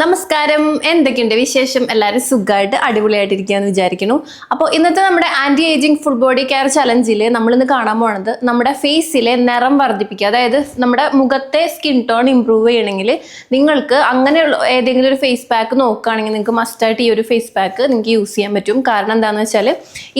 നമസ്കാരം. എന്തൊക്കെയുണ്ട് വിശേഷം? എല്ലാവരും സുഖമായിട്ട് അടിപൊളിയായിട്ടിരിക്കുകയെന്ന് വിചാരിക്കുന്നു. അപ്പോൾ ഇന്നത്തെ നമ്മുടെ anti ageing full body care ചലഞ്ചിൽ നമ്മൾ ഇന്ന് കാണാൻ പോണത് നമ്മുടെ ഫേസിലെ നിറം വർദ്ധിപ്പിക്കുക. അതായത് നമ്മുടെ മുഖത്തെ സ്കിൻ ടോൺ ഇമ്പ്രൂവ് ചെയ്യണമെങ്കിൽ നിങ്ങൾക്ക് അങ്ങനെയുള്ള ഏതെങ്കിലും ഒരു ഫേസ് പാക്ക് നോക്കുകയാണെങ്കിൽ നിങ്ങൾക്ക് മസ്റ്റായിട്ട് ഈ ഒരു ഫേസ് പാക്ക് നിങ്ങൾക്ക് യൂസ് ചെയ്യാൻ പറ്റും. കാരണം എന്താണെന്ന് വെച്ചാൽ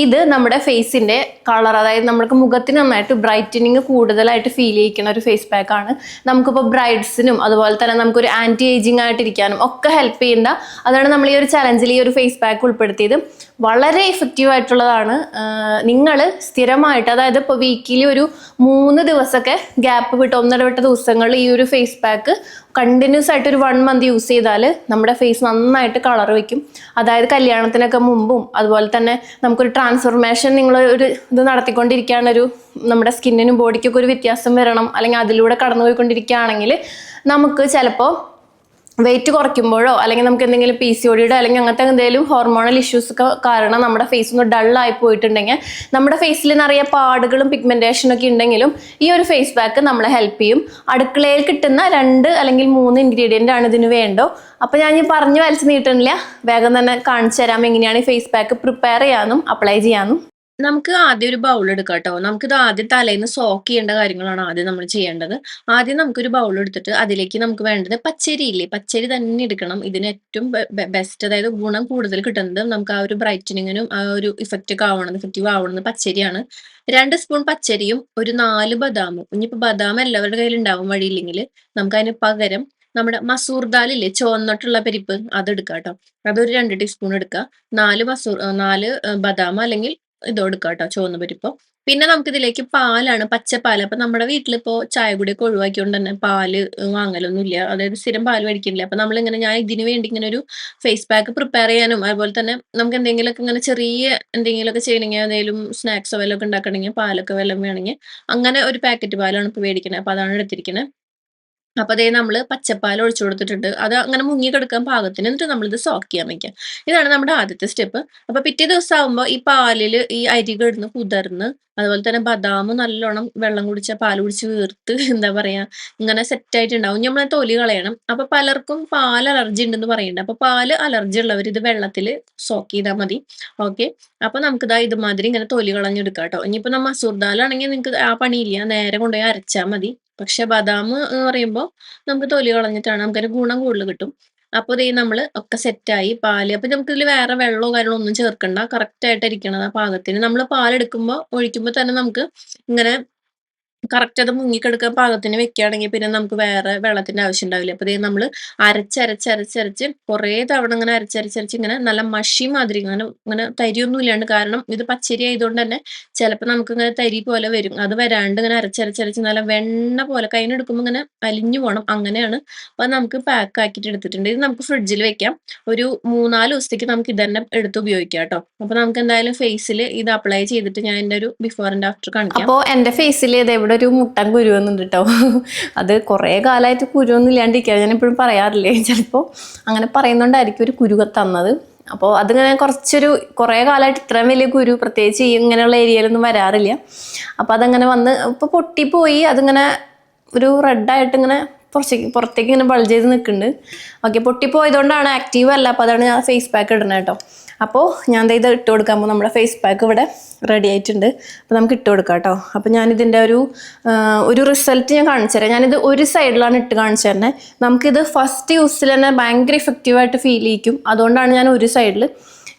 ഇത് നമ്മുടെ ഫേസിന്റെ കളർ അതായത് നമുക്ക് മുഖത്തിന് നന്നായിട്ട് ബ്രൈറ്റനിങ് കൂടുതലായിട്ട് ഫീൽ ചെയ്യിക്കുന്ന ഒരു ഫേസ് പാക്കാണ് നമുക്കിപ്പോൾ ബ്രൈഡ്സിനും അതുപോലെ തന്നെ നമുക്കൊരു ആന്റി ഏജിങ് ആയിട്ടിരിക്കാനും ഒക്കെ ഹെൽപ്പ് ചെയ്യുന്ന അതാണ് നമ്മൾ ഈ ഒരു ചലഞ്ചിൽ ഈ ഒരു ഫേസ് പാക്ക് ഉൾപ്പെടുത്തിയത്. വളരെ ഇഫക്റ്റീവ് ആയിട്ടുള്ളതാണ്. നിങ്ങൾ സ്ഥിരമായിട്ട് അതായത് ഇപ്പോൾ വീക്കിലി ഒരു മൂന്ന് ദിവസമൊക്കെ ഗ്യാപ്പ് വിട്ട് ഒന്നിടവിട്ട ദിവസങ്ങളിൽ ഈ ഒരു ഫേസ് പാക്ക് കണ്ടിന്യൂസ് ആയിട്ട് ഒരു വൺ മന്ത് യൂസ് ചെയ്താൽ നമ്മുടെ ഫേസ് നന്നായിട്ട് കളർ വയ്ക്കും അതായത് കല്യാണത്തിനൊക്കെ മുമ്പും അതുപോലെ തന്നെ നമുക്കൊരു ട്രാൻസ്ഫോർമേഷൻ നിങ്ങൾ ഒരു ഇത് നടത്തിക്കൊണ്ടിരിക്കുകയാണൊരു നമ്മുടെ സ്കിന്നിനും ബോഡിക്കൊക്കെ ഒരു വ്യത്യാസം വരണം. അല്ലെങ്കിൽ അതിലൂടെ കടന്നു പോയിക്കൊണ്ടിരിക്കുകയാണെങ്കിൽ നമുക്ക് ചിലപ്പോൾ വെയിറ്റ് കുറയ്ക്കുമ്പോഴോ അല്ലെങ്കിൽ നമുക്ക് എന്തെങ്കിലും പി സി ഒടിയുടെ അല്ലെങ്കിൽ അങ്ങനത്തെ എന്തെങ്കിലും ഹോർമോണൽ ഇഷ്യൂസ് ഒക്കെ കാരണം നമ്മുടെ ഫേസ് ഒന്ന് ഡൾ ആയി പോയിട്ടുണ്ടെങ്കിൽ നമ്മുടെ ഫേസിൽ നിറയെ പാടുകളും പിഗ്മെന്റേഷനും ഒക്കെ ഉണ്ടെങ്കിലും ഈ ഒരു ഫേസ് പാക്ക് നമ്മളെ ഹെൽപ്പ് ചെയ്യും. അടുക്കളയിൽ കിട്ടുന്ന രണ്ട് അല്ലെങ്കിൽ മൂന്ന് ഇൻഗ്രീഡിയന്റ് ആണ് ഇതിന് വേണ്ടോ അപ്പോൾ ഞാൻ ഈ പറഞ്ഞു വലിച്ചു നീട്ടുന്നില്ല വേഗം തന്നെ കാണിച്ചു തരാം എങ്ങനെയാണ് ഈ ഫേസ് പാക്ക് പ്രിപ്പയർ ചെയ്യാനും അപ്ലൈ ചെയ്യാനും. നമുക്ക് ആദ്യം ഒരു ബൗൾ എടുക്കാം കേട്ടോ നമുക്കിത് ആദ്യം തലേന്ന് സോക്ക് ചെയ്യേണ്ട കാര്യങ്ങളാണ് ആദ്യം നമ്മൾ ചെയ്യേണ്ടത്. ആദ്യം നമുക്കൊരു ബൗൾ എടുത്തിട്ട് അതിലേക്ക് നമുക്ക് വേണ്ടത് പച്ചരി ഇല്ലേ പച്ചരി തന്നെ എടുക്കണം. ഇതിന് ഏറ്റവും ബെസ്റ്റ് അതായത് ഗുണം കൂടുതൽ കിട്ടുന്നത് നമുക്ക് ആ ഒരു ബ്രൈറ്റനിങ്ങിനും ആ ഒരു ഇഫക്റ്റ് ഒക്കെ ആവണം ഇഫക്റ്റീവ് ആവണമെന്ന് പച്ചരിയാണ്. രണ്ട് സ്പൂൺ പച്ചരിയും ഒരു നാല് ബദാമും. ഇനിയിപ്പോൾ ബദാം എല്ലാവരുടെ കയ്യിൽ ഉണ്ടാവും വഴിയില്ലെങ്കിൽ നമുക്ക് അതിന് പകരം നമ്മുടെ മസൂർ ദാൽ ഇല്ലേ ചുവന്നിട്ടുള്ള പരിപ്പ് അത് എടുക്കാം കേട്ടോ അതൊരു രണ്ട് ടീസ്പൂൺ എടുക്കുക. നാല് മസൂർ നാല് ബദാം അല്ലെങ്കിൽ ഇത് എടുക്കാം കേട്ടോ ചുവന്ന പരിപ്പ്. പിന്നെ നമുക്ക് ഇതിലേക്ക് പാലാണ് പച്ചപ്പാൽ അപ്പൊ നമ്മുടെ വീട്ടിലിപ്പോ ചായ കൂടിയൊക്കെ ഒഴിവാക്കിയോണ്ട് തന്നെ പാൽ വാങ്ങലൊന്നുമില്ല. അതായത് സ്ഥിരം പാൽ മേടിക്കുന്നില്ല അപ്പൊ നമ്മളിങ്ങനെ ഞാൻ ഇതിന് വേണ്ടി ഇങ്ങനെ ഒരു ഫേസ് പാക്ക് പ്രിപ്പയർ ചെയ്യാനും അതുപോലെ തന്നെ നമുക്ക് എന്തെങ്കിലുമൊക്കെ ഇങ്ങനെ ചെറിയ എന്തെങ്കിലുമൊക്കെ ചെയ്യണമെങ്കിൽ എന്തെങ്കിലും സ്നാക്സോ വല്ലതും ഒക്കെ ഉണ്ടാക്കണമെങ്കിൽ പാലൊക്കെ വല്ലതും വേണമെങ്കിൽ അങ്ങനെ ഒരു പാക്കറ്റ് പാലാണ് ഇപ്പൊ മേടിക്കുന്നത് അപ്പൊ അതാണ് എടുത്തിരിക്കുന്നത് അപ്പൊ അതേ നമ്മൾ പച്ചപ്പാൽ ഒഴിച്ചു കൊടുത്തിട്ടുണ്ട്. അത് അങ്ങനെ മുങ്ങി കിടക്കാൻ പാകത്തിന് എന്നിട്ട് നമ്മളിത് സോക്ക് ചെയ്യാൻ വെക്കാം. ഇതാണ് നമ്മുടെ ആദ്യത്തെ സ്റ്റെപ്പ് അപ്പൊ പിറ്റേ ദിവസം ആകുമ്പോൾ ഈ പാലിൽ ഈ അരി കിടന്ന് കുതിർന്ന് അതുപോലെ തന്നെ ബദാം നല്ലോണം വെള്ളം കുടിച്ച പാൽ കുടിച്ച് വീർത്ത് എന്താ പറയാ ഇങ്ങനെ സെറ്റ് ആയിട്ടുണ്ടാവും. നമ്മൾ തൊലി കളയണം. അപ്പൊ പലർക്കും പാൽ അലർജി ഉണ്ടെന്ന് പറയുന്നുണ്ട് അപ്പൊ പാൽ അലർജി ഉള്ളവർ ഇത് വെള്ളത്തിൽ സോക്ക് ചെയ്താൽ മതി. ഓക്കെ അപ്പൊ നമുക്ക് ഇതാ ഇതുമാതിരി ഇങ്ങനെ തൊലി കളഞ്ഞെടുക്കാം കേട്ടോ ഇനിയിപ്പോ നമ്മൾ മസൂർ ദാലാണെങ്കിൽ നിങ്ങൾക്ക് ആ പണിയില്ല നേരെ കൊണ്ടുപോയി അരച്ചാൽ മതി. പക്ഷെ ബദാം എന്ന് പറയുമ്പോൾ നമുക്ക് തൊലി കളഞ്ഞിട്ടാണ് നമുക്കൊരു ഗുണം കൂടുതൽ കിട്ടും. അപ്പോൾ ഇതേ നമ്മൾ ഒക്കെ സെറ്റായി പാൽ അപ്പൊ നമുക്ക് ഇതിൽ വേറെ വെള്ളമോ കാര്യങ്ങളോ ഒന്നും ചേർക്കണ്ട. കറക്റ്റ് ആയിട്ട് ഇരിക്കണം ആ പാകത്തിന്. നമ്മൾ പാലെടുക്കുമ്പോൾ ഒഴിക്കുമ്പോൾ തന്നെ നമുക്ക് ഇങ്ങനെ കറക്റ്റ് അത് മുങ്ങിക്കെടുക്കാൻ പാകത്തിന് വെക്കുകയാണെങ്കിൽ പിന്നെ നമുക്ക് വേറെ വെള്ളത്തിന്റെ ആവശ്യം ഉണ്ടാവില്ല അപ്പൊ ഇതേ നമ്മൾ അരച്ചരച്ചരച്ചരച്ച് കുറേ തവണ ഇങ്ങനെ അരച്ചരച്ചരച്ച് ഇങ്ങനെ നല്ല മഷി മാതിരി ഇങ്ങനെ ഇങ്ങനെ തരിയൊന്നും ഇല്ലാണ്ട് കാരണം ഇത് പച്ചരി ആയതുകൊണ്ട് തന്നെ ചിലപ്പോൾ നമുക്ക് ഇങ്ങനെ തരി പോലെ വരും. അത് വരാണ്ട് ഇങ്ങനെ അരച്ചരച്ചരച്ച് നല്ല വെണ്ണ പോലെ കൈനെടുക്കുമ്പോൾ ഇങ്ങനെ അലിഞ്ഞു പോകണം. അങ്ങനെയാണ് അപ്പൊ നമുക്ക് പാക്ക് ആക്കിയിട്ട് എടുത്തിട്ടുണ്ട്. ഇത് നമുക്ക് ഫ്രിഡ്ജിൽ വെക്കാം. ഒരു മൂന്നാൽ ദിവസത്തേക്ക് നമുക്ക് ഇത് തന്നെ എടുത്ത് ഉപയോഗിക്കാം കേട്ടോ. അപ്പൊ നമുക്ക് എന്തായാലും ഫേസിൽ ഇത് അപ്ലൈ ചെയ്തിട്ട് ഞാൻ എന്റെ ഒരു ബിഫോർ ആൻഡ് ആഫ്റ്റർ കാണിക്കാം. അപ്പോൾ എന്റെ ഫേസിൽ ഇത് ഒരു മുട്ടൻ കുരുവെന്നുണ്ട് കേട്ടോ അത് കുറേ കാലമായിട്ട് കുരുവൊന്നും ഇല്ലാണ്ടിരിക്കുക ഞാൻ എപ്പോഴും പറയാറില്ലേ ചിലപ്പോൾ അങ്ങനെ പറയുന്നതുകൊണ്ടായിരിക്കും ഒരു കുരു തന്നത്. അപ്പോൾ അതിങ്ങനെ കുറച്ചൊരു കുറേ കാലമായിട്ട് ഇത്രയും വലിയ കുരു പ്രത്യേകിച്ച് ഇങ്ങനെയുള്ള ഏരിയയിലൊന്നും വരാറില്ല. അപ്പോൾ അതങ്ങനെ വന്ന് ഇപ്പോൾ പൊട്ടിപ്പോയി അതിങ്ങനെ ഒരു റെഡായിട്ട് ഇങ്ങനെ പുറത്തേക്ക് പുറത്തേക്ക് ഇങ്ങനെ ബൾജ് ചെയ്ത് നിൽക്കുന്നുണ്ട് ഓക്കെ പൊട്ടിപ്പോയതുകൊണ്ടാണ് ആക്റ്റീവ് അല്ല. അപ്പോൾ അതാണ് ഞാൻ ഫേസ് പാക്ക് ഇടുന്നത് കേട്ടോ. അപ്പോൾ ഞാൻ ഇത് ഇട്ട് കൊടുക്കുമ്പോൾ നമ്മുടെ ഫേസ് പാക്ക് ഇവിടെ റെഡി ആയിട്ടുണ്ട്. അപ്പോൾ നമുക്ക് ഇട്ട് കൊടുക്കാം കേട്ടോ അപ്പോൾ ഞാനിതിന്റെ ഒരു ഒരു റിസൾട്ട് ഞാൻ കാണിച്ചു തരാം. ഞാനിത് ഒരു സൈഡിലാണ് ഇട്ട് കാണിച്ചു തരുന്നത് നമുക്കിത് ഫസ്റ്റ് യൂസിൽ തന്നെ ഭയങ്കര ഇഫക്റ്റീവായിട്ട് ഫീൽ ചെയ്യിക്കും. അതുകൊണ്ടാണ് ഞാൻ ഒരു സൈഡിൽ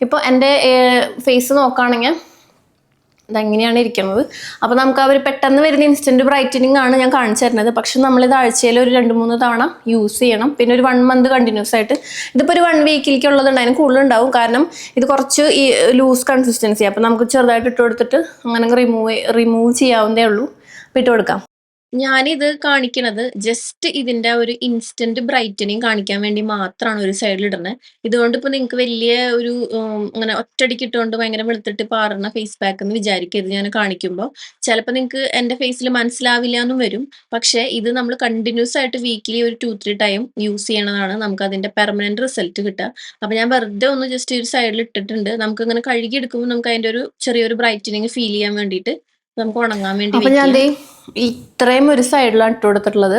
ഇപ്പോൾ എന്റെ ഫേസ് നോക്കുകയാണെങ്കിൽ ഇതെങ്ങനെയാണ് ഇരിക്കുന്നത്. അപ്പോൾ നമുക്ക് അവർ പെട്ടെന്ന് വരുന്ന ഇൻസ്റ്റന്റ് ബ്രൈറ്റനിങ് ആണ് ഞാൻ കാണിച്ചു തരുന്നത്. പക്ഷെ നമ്മളിത് ആഴ്ചയിൽ ഒരു രണ്ട് മൂന്ന് തവണ യൂസ് ചെയ്യണം. പിന്നെ ഒരു വൺ മന്ത് കണ്ടിന്യൂസ് ആയിട്ട് ഇതിപ്പോൾ ഒരു വൺ വീക്കിലേക്ക് ഉള്ളതുണ്ട്. അതിന് കൂടുതലുണ്ടാവും. കാരണം ഇത് കുറച്ച് ഈ ലൂസ് കൺസിസ്റ്റൻസി അപ്പോൾ നമുക്ക് ചെറുതായിട്ട് ഇട്ട് കൊടുത്തിട്ട് അങ്ങനെ റിമൂവ് റിമൂവ് ചെയ്യാവുന്നതേ ഉള്ളൂ. അപ്പോൾ ഇട്ട് കൊടുക്കാം. ഞാനിത് കാണിക്കണത് ജസ്റ്റ് ഇതിന്റെ ഒരു ഇൻസ്റ്റന്റ് ബ്രൈറ്റനിങ് കാണിക്കാൻ വേണ്ടി മാത്രമാണ് ഒരു സൈഡിൽ ഇടുന്നത് ഇതുകൊണ്ട് ഇപ്പൊ നിങ്ങൾക്ക് വലിയ ഒരു അങ്ങനെ ഒറ്റടിക്ക് ഇട്ടുകൊണ്ട് ഭയങ്കര വെളുത്തിട്ട് പാറുന്ന ഫേസ് പാക്ക് എന്ന് വിചാരിക്കരുത് ഞാൻ കാണിക്കുമ്പോൾ ചിലപ്പോൾ നിങ്ങൾക്ക് എന്റെ ഫേസിൽ മനസ്സിലാവില്ല എന്നും വരും. പക്ഷെ ഇത് നമ്മൾ കണ്ടിന്യൂസ് ആയിട്ട് വീക്കിലി ഒരു ടു ത്രീ ടൈം യൂസ് ചെയ്യണതാണ് നമുക്ക് അതിന്റെ പെർമനന്റ് റിസൾട്ട് കിട്ടുക. അപ്പൊ ഞാൻ വെറുതെ ഒന്ന് ജസ്റ്റ് ഒരു സൈഡിൽ ഇട്ടിട്ടുണ്ട്. നമുക്ക് ഇങ്ങനെ കഴുകി എടുക്കുമ്പോൾ നമുക്ക് അതിന്റെ ഒരു ചെറിയൊരു ബ്രൈറ്റനിങ് ഫീൽ ചെയ്യാൻ വേണ്ടിയിട്ട് നമുക്ക് ഉണങ്ങാൻ വേണ്ടി അപ്പൊ ഞാൻ ഇത്രയും ഒരു സൈഡിലാണ് ഇട്ട് കൊടുത്തിട്ടുള്ളത്.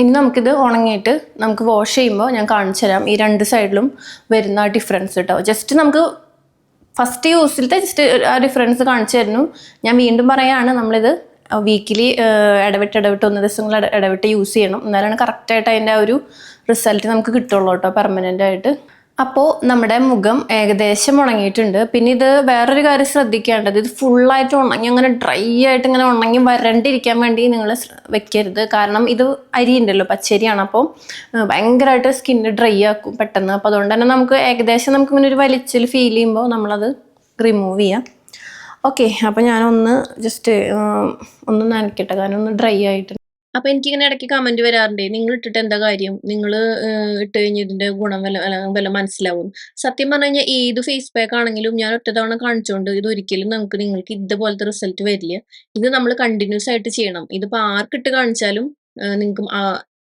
ഇനി നമുക്കിത് ഉണങ്ങിയിട്ട് നമുക്ക് വാഷ് ചെയ്യുമ്പോൾ ഞാൻ കാണിച്ചു തരാം. ഈ രണ്ട് സൈഡിലും വരുന്ന ആ ഡിഫറൻസ് കേട്ടോ ജസ്റ്റ് നമുക്ക് ഫസ്റ്റ് യൂസിലത്തെ ജസ്റ്റ് ആ ഡിഫറൻസ് കാണിച്ചു തരുന്നു. ഞാൻ വീണ്ടും പറയാണ് നമ്മളിത് വീക്കിലി ഇടവിട്ട് ഇടവിട്ട് ഒന്ന് ദിവസങ്ങൾ ഇടവിട്ട് യൂസ് ചെയ്യണം. എന്നാലാണ് കറക്റ്റായിട്ട് അതിന്റെ ആ ഒരു റിസൾട്ട് നമുക്ക് കിട്ടുള്ളൂ കേട്ടോ പെർമനന്റ് ആയിട്ട്. അപ്പോൾ നമ്മുടെ മുഖം ഏകദേശം ഉണങ്ങിയിട്ടുണ്ട്. പിന്നെ ഇത് വേറൊരു കാര്യം ശ്രദ്ധിക്കേണ്ടത് ഇത് ഫുള്ളായിട്ട് ഉണങ്ങി അങ്ങനെ ഡ്രൈ ആയിട്ട് ഇങ്ങനെ ഉണങ്ങി വരണ്ടിരിക്കാൻ വേണ്ടി നിങ്ങൾ വെക്കരുത്. കാരണം ഇത് അരി ഉണ്ടല്ലോ പച്ചരിയാണ്. അപ്പോൾ ഭയങ്കരമായിട്ട് സ്കിന്ന് ഡ്രൈ ആക്കും പെട്ടെന്ന്. അപ്പോൾ അതുകൊണ്ട് തന്നെ നമുക്ക് ഏകദേശം നമുക്ക് ഇങ്ങനെ ഒരു വലിച്ചിൽ ഫീൽ ചെയ്യുമ്പോൾ നമ്മളത് റിമൂവ് ചെയ്യാം. ഓക്കെ അപ്പോൾ ഞാനൊന്ന് ജസ്റ്റ് ഒന്ന് നനയ്ക്കട്ടെ കാരണം ഒന്ന് ഡ്രൈ ആയിട്ട് അപ്പൊ എനിക്കിങ്ങനെ ഇടയ്ക്ക് കമന്റ് വരാറുണ്ട്. നിങ്ങൾ ഇട്ടിട്ട് എന്താ കാര്യം? നിങ്ങൾ ഇട്ട് കഴിഞ്ഞ് ഇതിന്റെ ഗുണം വല്ല വല്ല- മനസ്സിലാവും. സത്യം പറഞ്ഞു കഴിഞ്ഞാൽ ഏത് ഫേസ് പാക്ക് ആണെങ്കിലും ഞാൻ ഒറ്റ തവണ കാണിച്ചോണ്ട് ഇത് ഒരിക്കലും നമുക്ക് നിങ്ങൾക്ക് ഇതുപോലത്തെ റിസൾട്ട് വരില്ല. ഇത് നമ്മൾ കണ്ടിന്യൂസ് ആയിട്ട് ചെയ്യണം. ഇതിപ്പോ ആർക്കിട്ട് കാണിച്ചാലും നിങ്ങൾക്ക്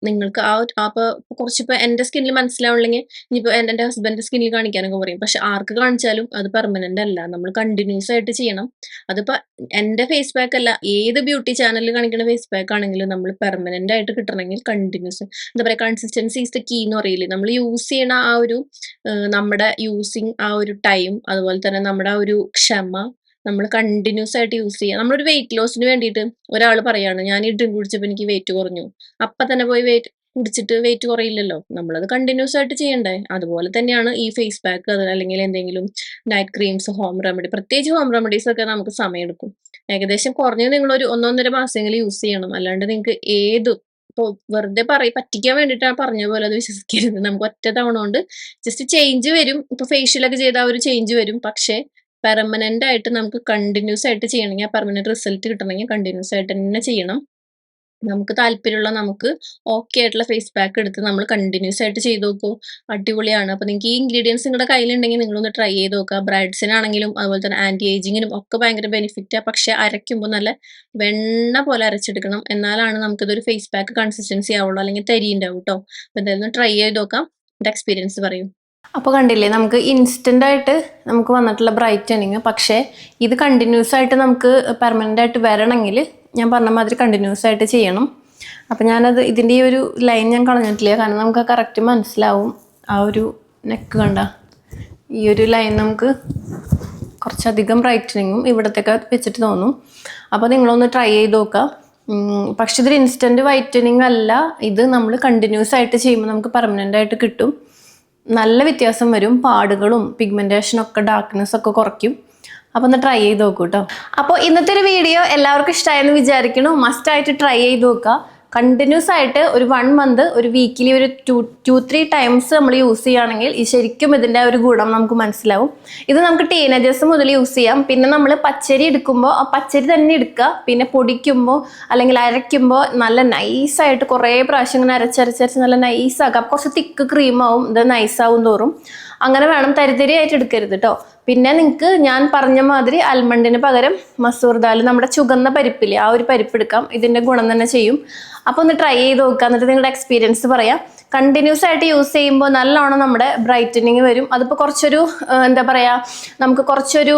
നിങ്ങൾക്ക് ആ ഇപ്പൊ കുറച്ചിപ്പോ എന്റെ സ്കിന്നിൽ മനസ്സിലാവില്ലെങ്കിൽ ഇനിയിപ്പോ എന്റെ എന്റെ ഹസ്ബൻഡിന്റെ സ്കിന്നിൽ കാണിക്കാനൊക്കെ പറയും. പക്ഷെ ആർക്ക് കാണിച്ചാലും അത് പെർമനന്റ് അല്ല. നമ്മൾ കണ്ടിന്യൂസ് ആയിട്ട് ചെയ്യണം. അതിപ്പോ എന്റെ ഫേസ് പാക്ക് അല്ല ഏത് ബ്യൂട്ടി ചാനലിൽ കാണിക്കുന്ന ഫേസ് പാക്ക് ആണെങ്കിലും നമ്മൾ പെർമനന്റ് ആയിട്ട് കിട്ടണമെങ്കിൽ കണ്ടിന്യൂസ് എന്താ പറയാ കൺസിസ്റ്റൻസി ഇസ് ദ കീ എന്ന് പറയില്ലേ? നമ്മൾ യൂസ് ചെയ്യണ ആ ഒരു നമ്മുടെ യൂസിങ് ആ ഒരു ടൈം അതുപോലെ തന്നെ നമ്മുടെ ആ ഒരു ക്ഷമ നമ്മൾ കണ്ടിന്യൂസ് ആയിട്ട് യൂസ് ചെയ്യുക നമ്മളൊരു വെയിറ്റ് ലോസിന് വേണ്ടിയിട്ട് ഒരാൾ പറയാണ് ഞാൻ ഈ ഡ്രിങ്ക് കുടിച്ചപ്പോൾ എനിക്ക് വെയിറ്റ് കുറഞ്ഞു. അപ്പം തന്നെ പോയി വെയിറ്റ് കുടിച്ചിട്ട് വെയിറ്റ് കുറയില്ലല്ലോ? നമ്മളത് കണ്ടിന്യൂസ് ആയിട്ട് ചെയ്യണ്ടേ? അതുപോലെ തന്നെയാണ് ഈ ഫേസ് പാക്ക് അത് അല്ലെങ്കിൽ എന്തെങ്കിലും നൈറ്റ് ക്രീംസ് ഹോം റെമഡി പ്രത്യേകിച്ച് ഹോം റെമഡീസ് ഒക്കെ നമുക്ക് സമയമെടുക്കും ഏകദേശം കുറഞ്ഞത് നിങ്ങൾ ഒരു ഒന്നൊന്നര മാസമെങ്കിലും യൂസ് ചെയ്യണം. അല്ലാണ്ട് നിങ്ങൾക്ക് ഏത് ഇപ്പോൾ വെറുതെ പറയും പറ്റിക്കാൻ വേണ്ടിയിട്ടാണ് പറഞ്ഞ പോലെ അത് വിശ്വസിക്കരുത്. നമുക്ക് ഒറ്റ തവണ കൊണ്ട് ജസ്റ്റ് ചേഞ്ച് വരും. ഇപ്പൊ ഫേഷ്യലൊക്കെ ചെയ്താൽ ഒരു ചേഞ്ച് വരും. പക്ഷേ പെർമനന്റ് ആയിട്ട് നമുക്ക് കണ്ടിന്യൂസ് ആയിട്ട് ചെയ്യണമെങ്കിൽ ആ പെർമനന്റ് റിസൾട്ട് കിട്ടണമെങ്കിൽ കണ്ടിന്യൂസ് ആയിട്ട് തന്നെ ചെയ്യണം. നമുക്ക് താല്പര്യമുള്ള നമുക്ക് ഓക്കെ ആയിട്ടുള്ള ഫേസ് പാക്ക് എടുത്ത് നമ്മൾ കണ്ടിന്യൂസ് ആയിട്ട് ചെയ്ത് നോക്കൂ. അടിപൊളിയാണ്. അപ്പൊ നിങ്ങൾക്ക് ഈ ഇൻഗ്രീഡിയൻസ് നിങ്ങളുടെ കയ്യിലുണ്ടെങ്കിൽ നിങ്ങളൊന്ന് ട്രൈ ചെയ്ത് നോക്കുക. ബ്രൈഡ്സിനാണെങ്കിലും അതുപോലെ തന്നെ ആന്റി ഏജിങ്ങിനും ഒക്കെ ഭയങ്കര ബെനിഫിറ്റാണ് പക്ഷെ അരയ്ക്കുമ്പോൾ നല്ല വെണ്ണ പോലെ അരച്ചെടുക്കണം. എന്നാലാണ് നമുക്കിതൊരു ഫേസ് പാക്ക് കൺസിസ്റ്റൻസി ആവുള്ളൂ. അല്ലെങ്കിൽ തരിയുണ്ടാവും കേട്ടോ അപ്പൊ എന്തായാലും ട്രൈ ചെയ്ത് നോക്കാം. എന്റെ എക്സ്പീരിയൻസ് പറയൂ. അപ്പോൾ കണ്ടില്ലേ നമുക്ക് ഇൻസ്റ്റന്റ് ആയിട്ട് നമുക്ക് വന്നിട്ടുള്ള ബ്രൈറ്റനിങ് പക്ഷേ ഇത് കണ്ടിന്യൂസ് ആയിട്ട് നമുക്ക് പെർമനന്റ് ആയിട്ട് വരണമെങ്കിൽ ഞാൻ പറഞ്ഞ മാതിരി കണ്ടിന്യൂസ് ആയിട്ട് ചെയ്യണം. അപ്പോൾ ഞാനത് ഇതിന്റെ ഈ ഒരു ലൈൻ ഞാൻ കളഞ്ഞിട്ടില്ല കാരണം നമുക്ക് കറക്റ്റ് മനസ്സിലാവും. ആ ഒരു നെക്ക് കണ്ട ഈ ഒരു ലൈൻ നമുക്ക് കുറച്ചധികം ബ്രൈറ്റനിങ്ങും ഇവിടത്തൊക്കെ വെച്ചിട്ട് തോന്നും. അപ്പോൾ നിങ്ങളൊന്ന് ട്രൈ ചെയ്ത് നോക്കുക പക്ഷേ ഇതൊരു ഇൻസ്റ്റന്റ് വൈറ്റനിങ് അല്ല ഇത് നമ്മൾ കണ്ടിന്യൂസ് ആയിട്ട് ചെയ്യുമ്പോൾ നമുക്ക് പെർമനന്റ് ആയിട്ട് കിട്ടും. നല്ല വ്യത്യാസം വരും. പാടുകളും പിഗ്മെന്റേഷനും ഒക്കെ ഡാർക്ക്നെസ് ഒക്കെ കുറയ്ക്കും. അപ്പോൾ ഒന്ന് ട്രൈ ചെയ്ത് നോക്കൂ കേട്ടോ അപ്പോൾ ഇന്നത്തെ ഒരു വീഡിയോ എല്ലാവർക്കും ഇഷ്ടമായെന്ന് വിചാരിക്കുന്നു. മസ്റ്റായിട്ട് ട്രൈ ചെയ്ത് നോക്കുക. കണ്ടിന്യൂസ് ആയിട്ട് ഒരു വൺ മന്ത് ഒരു വീക്കിലി ഒരു ടു ടു ത്രീ ടൈംസ് നമ്മൾ യൂസ് ചെയ്യുകയാണെങ്കിൽ ഈ ശരിക്കും ഇതിന്റെ ഒരു ഗുണം നമുക്ക് മനസ്സിലാവും. ഇത് നമുക്ക് ടീനേജേഴ്സ് മുതൽ യൂസ് ചെയ്യാം. പിന്നെ നമ്മൾ പച്ചരി എടുക്കുമ്പോൾ ആ പച്ചരി തന്നെ എടുക്കുക. പിന്നെ പൊടിക്കുമ്പോൾ അല്ലെങ്കിൽ അരയ്ക്കുമ്പോൾ നല്ല നൈസായിട്ട് കുറേ പ്രാവശ്യം ഇങ്ങനെ അരച്ചരച്ചരച്ച് നല്ല നൈസാക്കാം കുറച്ച് തിക്ക് ക്രീമാവും ഇത് നൈസാവും തോറും. അങ്ങനെ വേണം തരിതരിയായിട്ട് എടുക്കരുത് കേട്ടോ പിന്നെ നിങ്ങൾക്ക് ഞാൻ പറഞ്ഞ മാതിരി അൽമണ്ടിന് പകരം മസൂർ ദാൽ നമ്മുടെ ചുകന്ന പരിപ്പില്ലേ ആ ഒരു പരിപ്പ് എടുക്കാം. ഇതിന്റെ ഗുണം തന്നെ ചെയ്യും. അപ്പോൾ ഒന്ന് ട്രൈ ചെയ്ത് നോക്കുക എന്നിട്ട് നിങ്ങളുടെ എക്സ്പീരിയൻസ് പറയാം. കണ്ടിന്യൂസ് ആയിട്ട് യൂസ് ചെയ്യുമ്പോൾ നല്ലോണം നമ്മുടെ ബ്രൈറ്റനിങ് വരും. അതിപ്പോൾ കുറച്ചൊരു എന്താ പറയുക നമുക്ക് കുറച്ചൊരു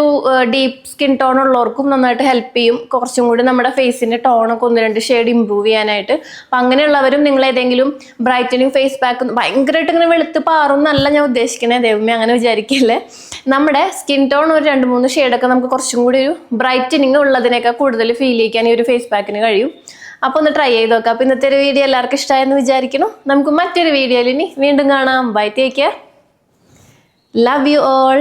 ഡീപ്പ് സ്കിൻ ടോൺ ഉള്ളവർക്കും നന്നായിട്ട് ഹെൽപ്പ് ചെയ്യും. കുറച്ചും കൂടി നമ്മുടെ ഫേസിന്റെ ടോണൊക്കെ ഒന്ന് രണ്ട് ഷെയ്ഡ് ഇമ്പ്രൂവ് ചെയ്യാനായിട്ട്. അപ്പം അങ്ങനെയുള്ളവരും നിങ്ങൾ ഏതെങ്കിലും ബ്രൈറ്റനിങ് ഫേസ് പാക്ക് ഭയങ്കരമായിട്ട് ഇങ്ങനെ വെളുത്ത് പാറും എന്നല്ല ഞാൻ ഉദ്ദേശിക്കുന്നത് ദൈവമേ അങ്ങനെ വിചാരിക്കില്ലേ. നമ്മുടെ സ്കിൻ ടോൺ ഒരു രണ്ട് മൂന്ന് ഷെയ്ഡൊക്കെ നമുക്ക് കുറച്ചും കൂടി ഒരു ബ്രൈറ്റനിങ് ഉള്ളതിനേക്കാൾ കൂടുതൽ ഫീൽ ചെയ്യിക്കാൻ ഈ ഒരു ഫേസ് പാക്കിന് കഴിയും. അപ്പോൾ ഒന്ന് ട്രൈ ചെയ്ത് നോക്കാം. അപ്പോൾ ഇന്നത്തെ ഒരു വീഡിയോ എല്ലാവർക്കും ഇഷ്ടമായെന്ന് വിചാരിക്കുന്നു. നമുക്ക് മറ്റൊരു വീഡിയോയിൽ ഇനി വീണ്ടും കാണാം. Bye take care love you all